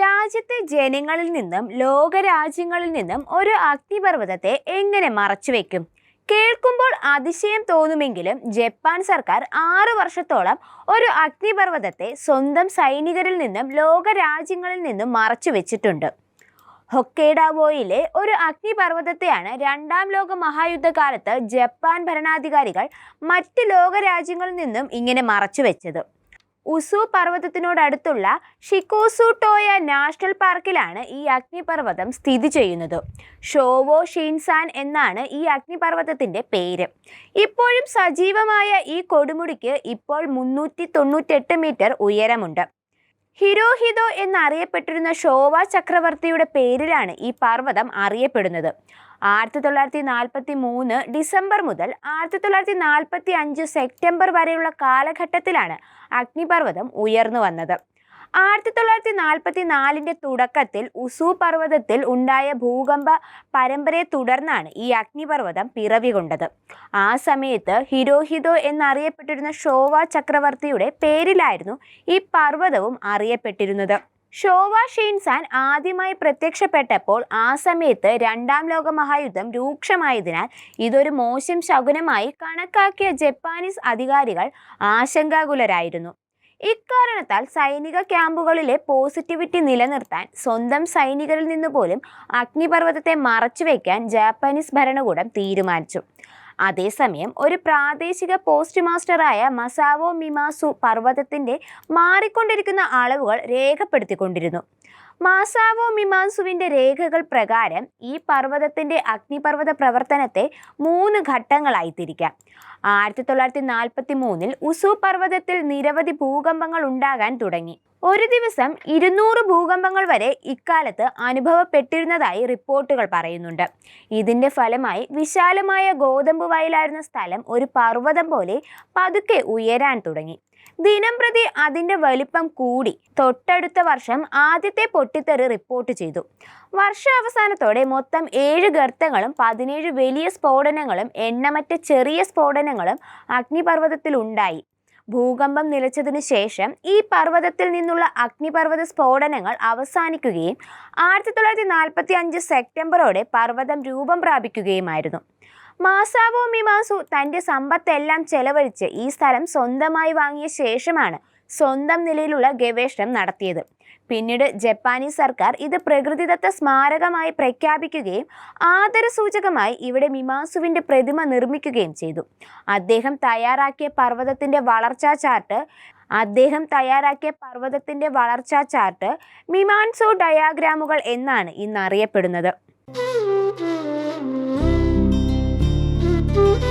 രാജ്യത്തെ ജനങ്ങളിൽ നിന്നും ലോകരാജ്യങ്ങളിൽ നിന്നും ഒരു അഗ്നിപർവതത്തെ എങ്ങനെ മറച്ചുവെക്കും കേൾക്കുമ്പോൾ അതിശയം തോന്നുമെങ്കിലും ജപ്പാൻ സർക്കാർ ആറു വർഷത്തോളം ഒരു അഗ്നിപർവതത്തെ സ്വന്തം സൈനികരിൽ നിന്നും ലോകരാജ്യങ്ങളിൽ നിന്നും മറച്ചു വെച്ചിട്ടുണ്ട്. ഹൊക്കേഡാവോയിലെ ഒരു അഗ്നിപർവതത്തെയാണ് രണ്ടാം ലോക മഹായുദ്ധകാലത്ത് ജപ്പാൻ ഭരണാധികാരികൾ മറ്റ് ലോകരാജ്യങ്ങളിൽ നിന്നും ഇങ്ങനെ മറച്ചു വെച്ചത്. ഉസു പർവതത്തിനോടടുത്തുള്ള ഷിക്കോസുട്ടോയ നാഷണൽ പാർക്കിലാണ് ഈ അഗ്നിപർവതം സ്ഥിതി ചെയ്യുന്നത്. ഷോവോ ഷീൻസാൻ എന്നാണ് ഈ അഗ്നിപർവതത്തിന്റെ പേര്. ഇപ്പോഴും സജീവമായ ഈ കൊടുമുടിക്ക് ഇപ്പോൾ മുന്നൂറ്റി തൊണ്ണൂറ്റെട്ട് മീറ്റർ ഉയരമുണ്ട്. ഹിരോഹിതോ എന്നറിയപ്പെട്ടിരുന്ന ഷോവ ചക്രവർത്തിയുടെ പേരിലാണ് ഈ പർവതം അറിയപ്പെടുന്നത്. ആയിരത്തി തൊള്ളായിരത്തി നാൽപ്പത്തി മൂന്ന് ഡിസംബർ മുതൽ ആയിരത്തി തൊള്ളായിരത്തി നാൽപ്പത്തി അഞ്ച് സെപ്റ്റംബർ വരെയുള്ള കാലഘട്ടത്തിലാണ് അഗ്നിപർവതം ഉയർന്നു വന്നത്. ആയിരത്തി തൊള്ളായിരത്തി നാൽപ്പത്തി നാലിന്റെ തുടക്കത്തിൽ ഉസു പർവതത്തിൽ ഉണ്ടായ ഭൂകമ്പ പരമ്പരയെ തുടർന്നാണ് ഈ അഗ്നിപർവതം പിറവി കൊണ്ടത് ആ സമയത്ത് ഹിരോഹിതോ എന്നറിയപ്പെട്ടിരുന്ന ഷോവ ചക്രവർത്തിയുടെ പേരിലായിരുന്നു ഈ പർവതവും അറിയപ്പെട്ടിരുന്നത്. ഷോവ ഷീൻസാൻ ആദ്യമായി പ്രത്യക്ഷപ്പെട്ടപ്പോൾ ആ സമയത്ത് രണ്ടാം ലോക മഹായുദ്ധം രൂക്ഷമായതിനാൽ ഇതൊരു മോശം ശകുനമായി കണക്കാക്കിയ ജപ്പാനീസ് അധികാരികൾ ആശങ്കാകുലരായിരുന്നു. ഇക്കാരണത്താൽ സൈനിക ക്യാമ്പുകളിലെ പോസിറ്റിവിറ്റി നിലനിർത്താൻ സ്വന്തം സൈനികരിൽ നിന്ന് പോലും അഗ്നിപർവതത്തെ മറച്ചുവെക്കാൻ ജാപ്പനീസ് ഭരണകൂടം തീരുമാനിച്ചു. അതേസമയം ഒരു പ്രാദേശിക പോസ്റ്റ് മാസ്റ്ററായ മസാവോ മിമാസു പർവതത്തിന്റെ മാറിക്കൊണ്ടിരിക്കുന്ന അളവുകൾ രേഖപ്പെടുത്തിക്കൊണ്ടിരുന്നു. മാസാവോ മിമാൻസുവിന്റെ രേഖകൾ പ്രകാരം ഈ പർവതത്തിന്റെ അഗ്നിപർവത പ്രവർത്തനത്തെ മൂന്ന് ഘട്ടങ്ങളായി തിരിക്കാം. ആയിരത്തി തൊള്ളായിരത്തി നാൽപ്പത്തി മൂന്നിൽ ഉസു പർവതത്തിൽ നിരവധി ഭൂകമ്പങ്ങൾ ഉണ്ടാകാൻ തുടങ്ങി. ഒരു ദിവസം ഇരുന്നൂറ് ഭൂകമ്പങ്ങൾ വരെ ഇക്കാലത്ത് അനുഭവപ്പെട്ടിരുന്നതായി റിപ്പോർട്ടുകൾ പറയുന്നുണ്ട്. ഇതിന്റെ ഫലമായി വിശാലമായ ഗോതമ്പ് വയലായിരുന്ന സ്ഥലം ഒരു പർവതം പോലെ പതുക്കെ ഉയരാൻ തുടങ്ങി. ദിനം പ്രതി അതിന്റെ വലിപ്പം കൂടി തൊട്ടടുത്ത വർഷം ആദ്യത്തെ പൊട്ടിത്തെറി റിപ്പോർട്ട് ചെയ്തു. വർഷാവസാനത്തോടെ മൊത്തം ഏഴ് ഗർത്തങ്ങളും പതിനേഴ് വലിയ സ്ഫോടനങ്ങളും എണ്ണമറ്റ ചെറിയ സ്ഫോടനങ്ങളും അഗ്നിപർവതത്തിൽ ഉണ്ടായി ഭൂകമ്പം നിലച്ചതിനു ശേഷം ഈ പർവതത്തിൽ നിന്നുള്ള അഗ്നിപർവത സ്ഫോടനങ്ങൾ അവസാനിക്കുകയും ആയിരത്തി തൊള്ളായിരത്തി നാൽപ്പത്തി അഞ്ച് സെപ്റ്റംബറോടെ പർവതം രൂപം പ്രാപിക്കുകയുമായിരുന്നു. മാസാവോ മിമാസു തന്റെ സമ്പത്തെല്ലാം ചെലവഴിച്ച് ഈ സ്ഥലം സ്വന്തമായി വാങ്ങിയ ശേഷമാണ് സ്വന്തം നിലയിലുള്ള ഗവേഷണം നടത്തിയത്. പിന്നീട് ജപ്പാനീസ് സർക്കാർ ഇത് പ്രകൃതിദത്ത സ്മാരകമായി പ്രഖ്യാപിക്കുകയും ആദരസൂചകമായി ഇവിടെ മിമാസുവിന്റെ പ്രതിമ നിർമ്മിക്കുകയും ചെയ്തു. അദ്ദേഹം തയ്യാറാക്കിയ പർവതത്തിന്റെ വളർച്ചാ ചാർട്ട് അദ്ദേഹം തയ്യാറാക്കിയ പർവതത്തിന്റെ വളർച്ചാ ചാർട്ട് മിമാൻസോ ഡയാഗ്രാമുകൾ എന്നാണ് ഇന്ന് അറിയപ്പെടുന്നത്. Thank you.